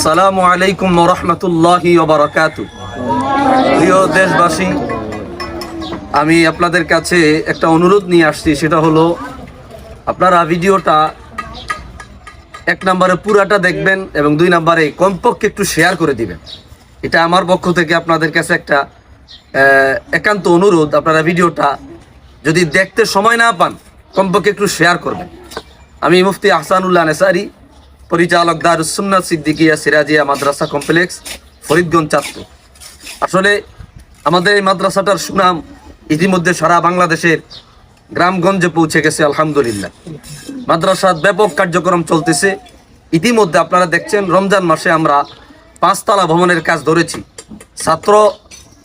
আসসালামু আলাইকুম রহমতুল্লাহি প্রিয় দেশবাসী, আমি আপনাদের কাছে একটা অনুরোধ নিয়ে আসছি, সেটা হলো, আপনারা ভিডিওটা এক নম্বরে পুরাটা দেখবেন এবং দুই নম্বরে কমপক্ষে একটু শেয়ার করে দিবেন। এটা আমার পক্ষ থেকে আপনাদের কাছে একটা একান্ত অনুরোধ, আপনারা ভিডিওটা যদি দেখতে সময় না পান, কমপক্ষে একটু শেয়ার করবেন। আমি মুফতি আহসানুল্লাহ নেসারি পরিচালক দারুসুন্নাথ সিদ্দিকিয়া সিরাজিয়া মাদ্রাসা কমপ্লেক্স, ফরিদগঞ্জ চাঁদপুর। আসলে আমাদের এই মাদ্রাসাটার সুনাম ইতিমধ্যে সারা বাংলাদেশের গ্রামগঞ্জে পৌঁছে গেছে, আলহামদুলিল্লাহ। মাদ্রাসার ব্যাপক কার্যক্রম চলতেছে। ইতিমধ্যে আপনারা দেখছেন, রমজান মাসে আমরা পাঁচতলা ভবনের কাজ ধরেছি। ছাত্র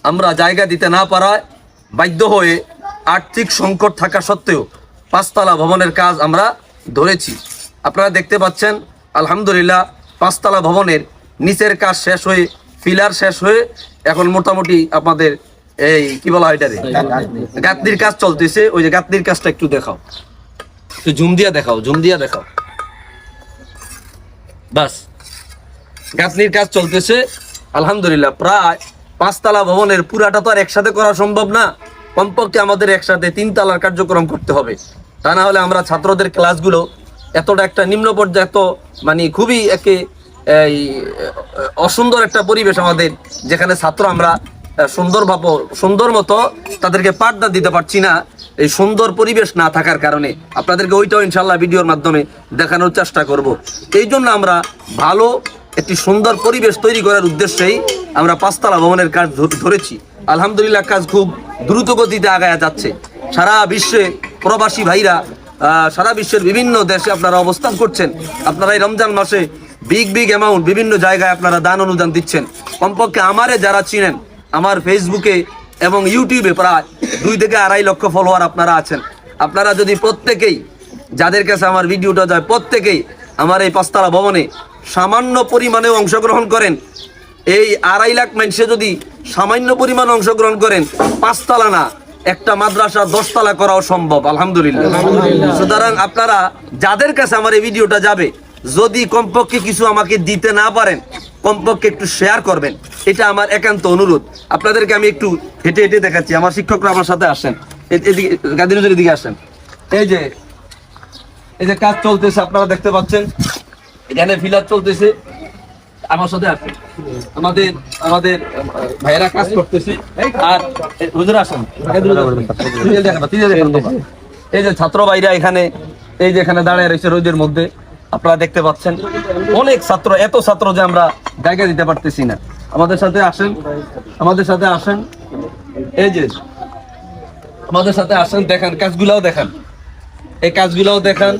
আমরা জায়গা দিতে না পারায় বাধ্য হয়ে আর্থিক সংকট থাকা সত্ত্বেও পাঁচতলা ভবনের কাজ আমরা ধরেছি। আপনারা দেখতে পাচ্ছেন আলহামদুলিল্লাহ, পাঁচতলা ভবনের নিচের কাজ শেষ হয়ে ফিলার শেষ হয়ে এখন মোটামুটি আপনাদের এই কি বলা হয় এটারে? গাঁতনির কাজ চলতেছে, ওই যে গাঁতনির কাজটা একটু দেখাও। জুম দিয়া দেখাও জুম দিয়া দেখাও। বাস, গাঁথনির কাজ চলতেছে, আলহামদুলিল্লাহ, প্রায় পাঁচতলা ভবনের পুরাটা তো আর একসাথে করা সম্ভব না। কমপক্ষে আমাদের একসাথে তিন তালার কার্যক্রম করতে হবে। তা না হলে আমরা ছাত্রদের ক্লাসগুলো এতটা একটা নিম্ন পর্যায়ে এত মানে খুবই একে, এই, অসুন্দর একটা পরিবেশ আমাদের, যেখানে ছাত্র আমরা সুন্দরভাবে সুন্দর মতো তাদেরকে পাঠদান দিতে পারছি না। এই সুন্দর পরিবেশ না থাকার কারণে আপনাদেরকে ওইটাও ইনশাল্লাহ ভিডিওর মাধ্যমে দেখানোর চেষ্টা করব। এই জন্য আমরা ভালো একটি সুন্দর পরিবেশ তৈরি করার উদ্দেশ্যেই আমরা পাঁচতলা ভবনের কাজ ধরেছি। আলহামদুলিল্লাহ কাজ খুব দ্রুত গতিতে আগায়া যাচ্ছে। সারা বিশ্বে প্রবাসী ভাইরা সারা বিশ্বের বিভিন্ন দেশে আপনারা অবস্থান করছেন। আপনারা এই রমজান মাসে বিগ বিগ অ্যামাউন্ট বিভিন্ন জায়গায় আপনারা দান অনুদান দিচ্ছেন। কমপক্ষে আমারে যারা চিনেন, আমার ফেসবুকে এবং ইউটিউবে প্রায় দুই থেকে আড়াই লক্ষ ফলোয়ার আপনারা আছেন। আপনারা যদি প্রত্যেকেই, যাদের কাছে আমার ভিডিওটা যায়, প্রত্যেকেই আমার এই পাঁচতলা ভবনে সামান্য পরিমাণে অংশগ্রহণ করেন, এই আড়াই লাখ মানুষে যদি সামান্য পরিমাণ অংশগ্রহণ করেন, পাঁচতলা না একটা মাদ্রাসা দশতলা করাও সম্ভব আলহামদুলিল্লাহ। সুতরাং আপনারা যাদের কাছে আমার এই ভিডিওটা যাবে যদি কমপক্ষে কিছু আমাকে দিতে না পারেন কমপক্ষে একটু শেয়ার করবেন। এটা আমার একান্ত অনুরোধ। আপনাদেরকে আমি একটু হেঁটে হেঁটে দেখাচ্ছি। আমার শিক্ষকরা আমার সাথে আসেন। এদিকে গাদিনুজের দিকে আসেন। এই যে এই যে কাজ চলতেছে আপনারা দেখতে পাচ্ছেন। এখানে ফিলার চলতেছে। আমার সাথে আসেন আমাদের আমাদের, ভাইয়েরা কাজ করতেছে। আর হুজুর আসেন। এই যে ছাত্র ভাইরা এখানে, এই যে এখানে দাঁড়িয়ে রয়েছে রোদের মধ্যে, আপনারা দেখতে পাচ্ছেন, অনেক ছাত্র, এত ছাত্র যে আমরা জায়গা দিতে পারতেছি না। আমাদের সাথে আসেন, আমাদের সাথে আসেন। এই যে, আমাদের সাথে আসেন, দেখান, কাজগুলাও দেখান। এই কাজগুলাও দেখান।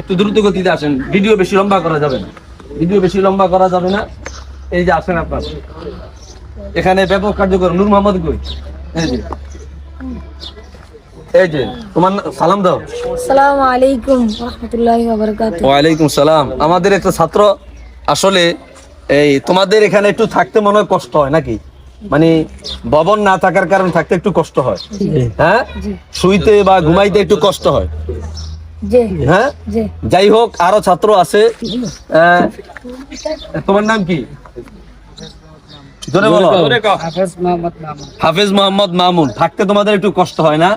একটু দ্রুত গতিতে আসেন, ভিডিও বেশি লম্বা করা যাবে না। ভিডিও বেশি লম্বা করা যাবে না। এই যে আসেন আপনার। এখানে ব্যাপক কার্যক্রম। নূর মোহাম্মদ কই? এই যে। এই যে তোমার সালাম দাও। আসসালামু আলাইকুম রহমতুল্লাহি ওয়া ওয়ালাইকুম সালাম। আমাদের একটা ছাত্র আসলে এই তোমাদের এখানে একটু থাকতে মনে হয় কষ্ট হয় নাকি? মানে ভবন না থাকার কারণে থাকতে একটু কষ্ট হয়। হ্যাঁ? শুইতে বা ঘুমাইতে একটু কষ্ট হয়। হ্যাঁ? যাই হোক আরও ছাত্র আছে। তোমার নাম কি? হাফেজ মোহাম্মদ মামুন। হাফেজ মোহাম্মদ মামুন। থাকতে তোমাদের একটু কষ্ট হয় না?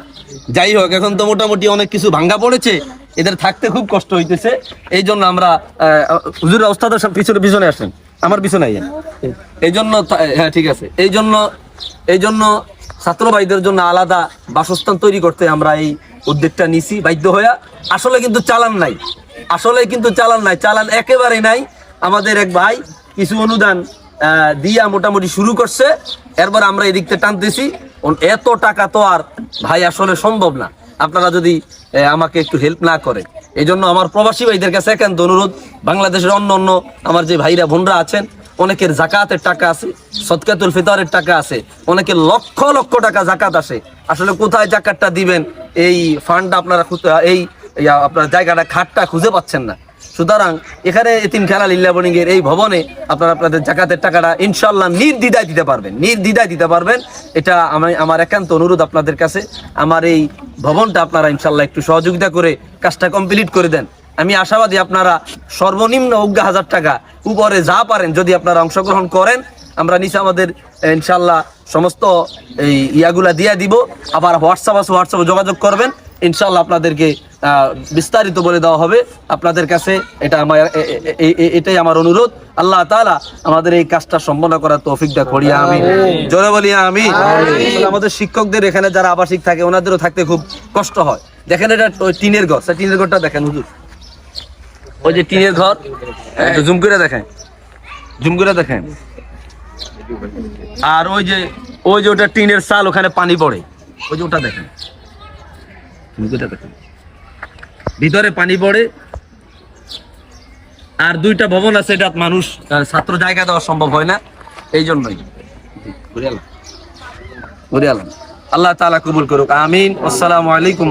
যাই হোক এখন তো মোটামুটি অনেক কিছু ভাঙ্গা পড়েছে। এদের থাকতে খুব কষ্ট হইতেছে। এই জন্য আমরা আহ, হুজুর ওস্তাদের সব পিছনে পিছনে আসেন। আমার পিছনে এই জন্য হ্যাঁ ঠিক আছে। এই জন্য এই জন্য ছাত্র ভাইদের জন্য আলাদা বাসস্থান তৈরি করতে আমরা এই উদ্যোগটা নিছি, বাধ্য হইয়া। আসলে কিন্তু চালান নাই। আসলে কিন্তু চালান নাই। চালান একেবারে নাই। আমাদের এক ভাই কিছু অনুদান দিয়া মোটামুটি শুরু করছে। এরপর আমরা এদিক থেকে টানতেছি এত টাকা তো আর ভাই আসলে সম্ভব না। আপনারা যদি আমাকে একটু হেল্প না করে। এই জন্য আমার প্রবাসী ভাইদের কাছে একান্ত অনুরোধ, বাংলাদেশের অন্য অন্য আমার যে ভাইরা, বোনরা আছেন অনেকের জাকাতের টাকা আছে সৎকাতুল ফিতরের টাকা আছে, অনেকের লক্ষ লক্ষ টাকা জাকাত আসে। আসলে কোথায় জাকাতটা দিবেন? এই ফান্ডটা আপনারা এই আপনার জায়গাটা খাটটা খুঁজে পাচ্ছেন না। সুতরাং এখানে এতিম খেলা লিল্লা বোর্ডিং এই ভবনে আপনারা আপনাদের জাকাতের টাকাটা ইনশাল্লাহ নির্দ্বিধায় দিতে পারবেন, নির্দ্বিধায় দিতে পারবেন। এটা আমি, আমার একান্ত অনুরোধ আপনাদের কাছে। আমার এই ভবনটা আপনারা ইনশাল্লাহ একটু সহযোগিতা করে কাজটা কমপ্লিট করে দেন। আমি আশাবাদী আপনারা সর্বনিম্ন অজ্ঞা হাজার টাকা উপরে যা পারেন যদি আপনারা অংশগ্রহণ করেন আমরা নিচে আমাদের ইনশাল্লাহ সমস্ত এই ইয়াগুলা দিয়ে দিব। আবার হোয়াটসঅ্যাপ আছে হোয়াটসঅ্যাপে যোগাযোগ করবেন। ইনশাল্লাহ আপনাদেরকে বিস্তারিত বলে দেওয়া হবে। আপনাদের কাছে এটা আমার এটাই আমার অনুরোধ। আল্লাহ তাআলা আমাদের এই কাজটা সম্পন্ন করার তৌফিকটা করিয়া আমি জোরে বলিয়া আমি আমাদের শিক্ষকদের এখানে যারা আবাসিক থাকে ওনাদেরও থাকতে খুব কষ্ট হয়। দেখেন এটা টিনের ঘর টিনের ঘরটা দেখেন হুজুর। ওই যে টিনের ঘর জুম করে দেখেন জুম করে দেখেন আর ওই যে ওই যে ওটা টিনের চাল ওখানে পানি পড়ে। ওই যে ওটা দেখেন ভিতরে পানি পড়ে। আর দুইটা ভবন আছে এটা মানুষ ছাত্র জায়গা দেওয়া সম্ভব হয় না। এই জন্যই। ঘুরে আল্লাহ তাআলা কবুল করুক। আমিন। আসসালামু আলাইকুম।